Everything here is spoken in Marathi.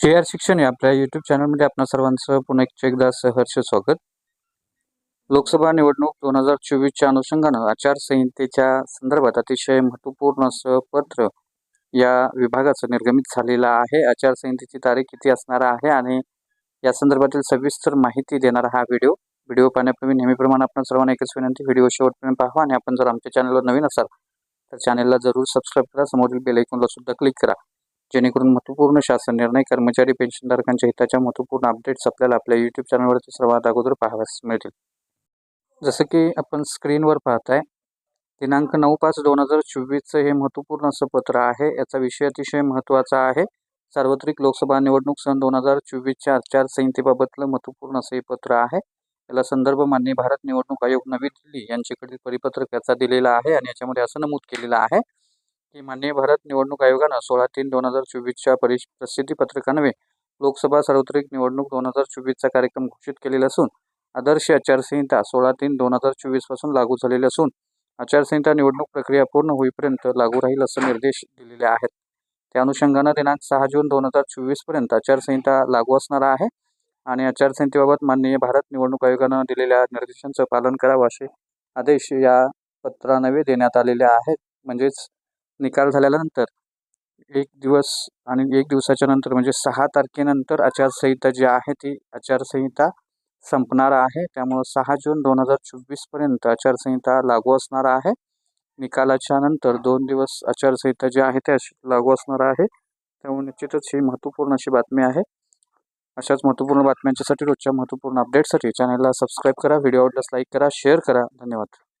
जे आर शिक्षण या आपल्या यूट्यूब चॅनलमध्ये आपणा सर्वांचं पुन्हा एक एकदा सहर्ष स्वागत. लोकसभा निवडणूक दोन हजार चोवीसच्या अनुषंगानं आचारसंहितेच्या संदर्भात अतिशय महत्त्वपूर्ण असं पत्र या विभागाचं निर्गमित झालेलं आहे. आचारसंहितेची तारीख किती असणार आहे आणि या संदर्भातील सविस्तर माहिती देणारा हा व्हिडिओ. व्हिडिओ पाहण्यापूर्वी नेहमीप्रमाणे आपण सर्वांना एकच विनंती व्हिडिओ शेवटपर्यंत पाहा आणि आपण जर आमच्या चॅनलवर नवीन असाल तर चॅनलला जरूर सबस्क्राईब करा. समोरील बेल आयकॉनला सुद्धा क्लिक करा. जेणेकरून महत्त्वपूर्ण शासन निर्णय कर्मचारी पेन्शनधारकांच्या हिताच्या महत्त्वपूर्ण अपडेट्स आपल्याला आपल्या यूट्यूब चॅनलवरती सर्वात अगोदर पाहाव्यास मिळतील. जसं की आपण स्क्रीनवर पाहताय दिनांक नऊ पाच दोन हजार चोवीसचं हे महत्त्वपूर्ण असं पत्र आहे. याचा विषय अतिशय महत्त्वाचा आहे. सार्वत्रिक लोकसभा निवडणूक सन दोन हजार चोवीसच्या आचारसंहितेबाबतलं महत्त्वपूर्ण असं हे पत्र आहे. याला संदर्भ मान्य भारत निवडणूक आयोग नवी दिल्ली यांच्याकडील परिपत्रक याचा दिलेला आहे आणि याच्यामध्ये असं नमूद केलेलं आहे. की माननीय भारत निवडणूक आयोगानं सोळा तीन दोन हजार चोवीसच्या परिश प्रसिद्धी पत्रकान्वये लोकसभा सार्वत्रिक निवडणूक दोन हजार चोवीसचा कार्यक्रम घोषित केलेला असून आदर्श आचारसंहिता सोळा तीन दोन हजार चोवीसपासून लागू झालेली असून आचारसंहिता निवडणूक प्रक्रिया पूर्ण होईपर्यंत लागू राहील असं निर्देश दिलेले आहेत. त्या अनुषंगानं दिनांक सहा जून दोन हजार चोवीसपर्यंत आचारसंहिता लागू असणार आहे आणि आचारसंहितेबाबत माननीय भारत निवडणूक आयोगानं दिलेल्या निर्देशांचं पालन करावं असे आदेश या पत्रानवे देण्यात आलेले आहेत. म्हणजेच निकाल झाल्यानंतर एक दिवस आणि एक दिवसाच्या नंतर म्हणजे सहा तारखेनंतर आचारसंहिता जी आहे ती आचारसंहिता संपणार आहे. त्यामुळं सहा जून दोन हजार चोवीसपर्यंत आचारसंहिता लागू असणार आहे. निकालाच्या नंतर दोन दिवस आचारसंहिता जी आहे ती अशी लागू असणार आहे. त्यामुळे निश्चितच ही महत्त्वपूर्ण अशी बातमी आहे. अशाच महत्त्वपूर्ण बातम्यांच्यासाठी रोजच्या महत्त्वपूर्ण अपडेटसाठी चॅनलला सबस्क्राईब करा व्हिडिओ आवडल्यास लाईक करा शेअर करा. धन्यवाद.